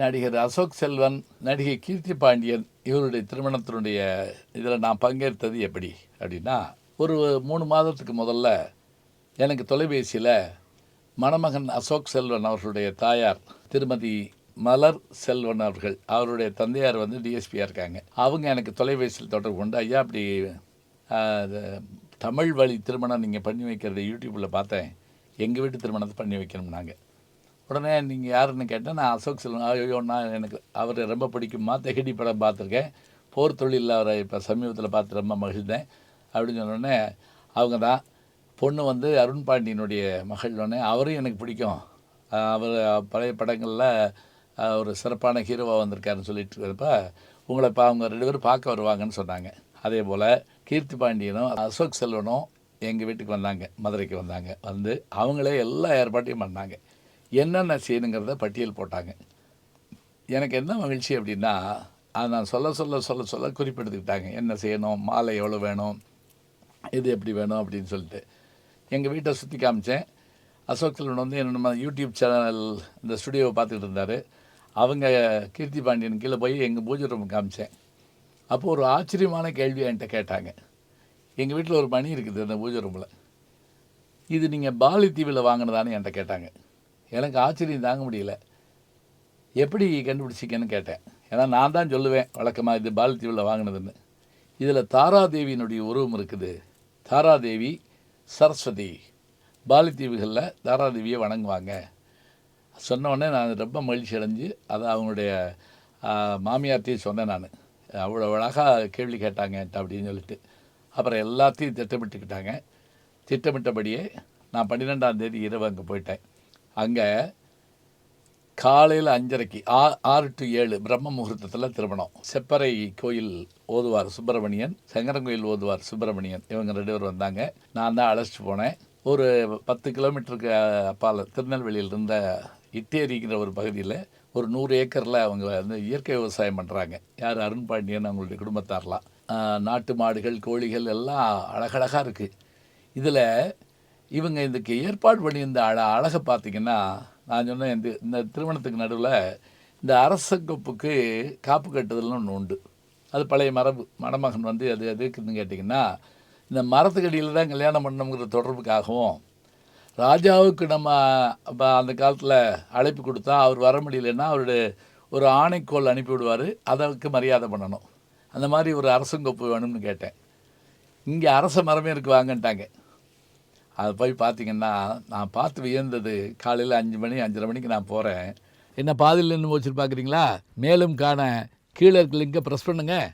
நடிகர் அசோக் செல்வன் நடிகை கீர்த்தி பாண்டியன் இவருடைய திருமணத்தினுடைய இதில் நான் பங்கேற்றது எப்படி அப்படின்னா ஒரு மூணு மாதத்துக்கு முதல்ல எனக்கு தொலைபேசியில் மணமகன் அசோக் செல்வன் அவர்களுடைய தாயார் திருமதி மலர் செல்வன் அவர்கள் அவருடைய தந்தையார் வந்து டிஎஸ்பியாக இருக்காங்க. அவங்க எனக்கு தொலைபேசியில் தொடர்பு கொண்டு ஐயா அப்படி தமிழ் வழி திருமணம் நீங்கள் பண்ணி வைக்கிறத யூடியூப்பில் பார்த்தேன். எங்கள் வீட்டு திருமணத்தை பண்ணி வைக்கணும்னாங்க. உடனே நீங்கள் யாருன்னு கேட்டேன் நான் அசோக் செல்வன். ஐயோ நான் எனக்கு அவர் ரொம்ப பிடிக்குமா? தெகடி படம் பார்த்துருக்கேன். போர் தொழிலில் அவரை இப்போ சமீபத்தில் பார்த்து ரொம்ப மகிழ்ந்தேன். அப்படின்னு சொன்னோடனே அவங்க தான் பொண்ணு வந்து அருண் பாண்டியனுடைய மகள் உடனே அவரையும் எனக்கு பிடிக்கும். அவர் பழைய படங்களில் ஒரு சிறப்பான ஹீரோவாக வந்திருக்காருன்னு சொல்லிட்டு இருக்கிறப்ப உங்களை இப்போ அவங்க ரெண்டு பேரும் பார்க்க வருவாங்கன்னு சொன்னாங்க. அதே போல் கீர்த்தி பாண்டியனும் அசோக் செல்வனும் எங்கள் வீட்டுக்கு வந்தாங்க. மதுரைக்கு வந்தாங்க. வந்து அவங்களே எல்லா ஏற்பாட்டையும் பண்ணாங்க. என்னென்ன செய்யணுங்கிறத பட்டியல் போட்டாங்க. எனக்கு என்ன மகிழ்ச்சி அப்படின்னா அதை நான் சொல்ல சொல்ல சொல்ல சொல்ல குறிப்பெடுத்துக்கிட்டாங்க. என்ன செய்யணும்? மாலை எவ்வளோ வேணும்? இது எப்படி வேணும் அப்படின்னு சொல்லிட்டு. எங்கள் வீட்டை சுற்றி காமிச்சேன். அசோக் செல்வன் வந்து என்னோட யூடியூப் சேனல் இந்த ஸ்டுடியோவை பார்த்துக்கிட்டு இருந்தார். அவங்க கீர்த்தி பாண்டியன் கீழே போய் எங்கள் பூஜை ரூம் காமிச்சேன். அப்போது ஒரு ஆச்சரியமான கேள்வி என்கிட்ட கேட்டாங்க. எங்கள் வீட்டில் ஒரு மணி இருக்குது அந்த பூஜை ரூமில் இது நீங்கள் பாலி தீவில் வாங்கினதான்னு என்கிட்ட கேட்டாங்க. எனக்கு ஆச்சரியம் தாங்க முடியல. எப்படி கண்டுபிடிச்சிக்கன்னு கேட்டேன். ஏன்னா நான் தான் சொல்லுவேன் வழக்கமாக இது பாலத்தீவில் வாங்கினதுன்னு. இதில் தாராதேவியினுடைய உருவம் இருக்குது. தாராதேவி சரஸ்வதி. பாலித்தீவுகளில் தாராதேவியை வணங்குவாங்க. சொன்னோடனே நான் ரொம்ப மகிழ்ச்சி அடைஞ்சு அதை அவங்களுடைய மாமியார்த்தையும் மாமியார்ட்டையும் சொன்னேன் நான். அவ்வளோ அழகாக கேள்வி கேட்டாங்க அப்படின்னு சொல்லிட்டு. அப்புறம் எல்லாத்தையும் திட்டமிட்டுக்கிட்டாங்க. திட்டமிட்டபடியே நான் பன்னிரெண்டாம் தேதி இரவு அங்கே போயிட்டேன். அங்கே காலையில் அஞ்சரைக்கு ஆ ஆறு டு ஏழு பிரம்ம முகூர்த்தத்தில் திருமணம். செப்பரை கோயில் ஓதுவார் சுப்பிரமணியன் சங்கரங்கோயில் ஓதுவார் சுப்பிரமணியன். இவங்க ரெண்டு பேர் வந்தாங்க. நான் தான் அழைச்சிட்டு போனேன். ஒரு பத்து கிலோமீட்டருக்கு அப்பால் திருநெல்வேலியில் இருந்த இட்டேரிங்கிற ஒரு பகுதியில் ஒரு நூறு ஏக்கரில் அவங்க வந்து இயற்கை விவசாயம் பண்ணுறாங்க யார் அருண் பாண்டியன் அவங்களுடைய குடும்பத்தாரெலாம். நாட்டு மாடுகள் கோழிகள் எல்லாம் அழகழகாக இருக்குது இதில் இவங்க இதுக்கு ஏற்பாடு பண்ணியிருந்த அழ அழகை பார்த்தீங்கன்னா நான் சொன்னேன் இந்த இந்த திருமணத்துக்கு நடுவில் இந்த அரசங்கொப்புக்கு காப்பு கட்டுதல்னு ஒன்று உண்டு. அது பழைய மரபு. மணமகன் வந்து அது எதுக்குன்னு கேட்டிங்கன்னா இந்த மரத்துக்கடியில் தான் கல்யாணம் பண்ணணுங்கிற தொடர்புக்காகவும் ராஜாவுக்கு நம்ம இப்போ அந்த காலத்தில் அழைப்பு கொடுத்தா அவர் வர முடியலன்னா அவருடைய ஒரு ஆணைக்கோள் அனுப்பி விடுவார். அதற்கு மரியாதை பண்ணணும். அந்த மாதிரி ஒரு அரசங்கொப்பு வேணும்னு கேட்டேன். இங்கே அரச மரமே இருக்கு வாங்கன்ட்டாங்க. அது போய் பார்த்தீங்கன்னா நான் பார்த்து வியந்தது. காலையில் அஞ்சு மணி அஞ்சரை மணிக்கு நான் போகிறேன் என்ன பாதியில் நின்று வச்சுட்டு பார்க்குறீங்களா மேலும் காண கீழே இருக்க லிங்கை ப்ரெஸ் பண்ணுங்கள்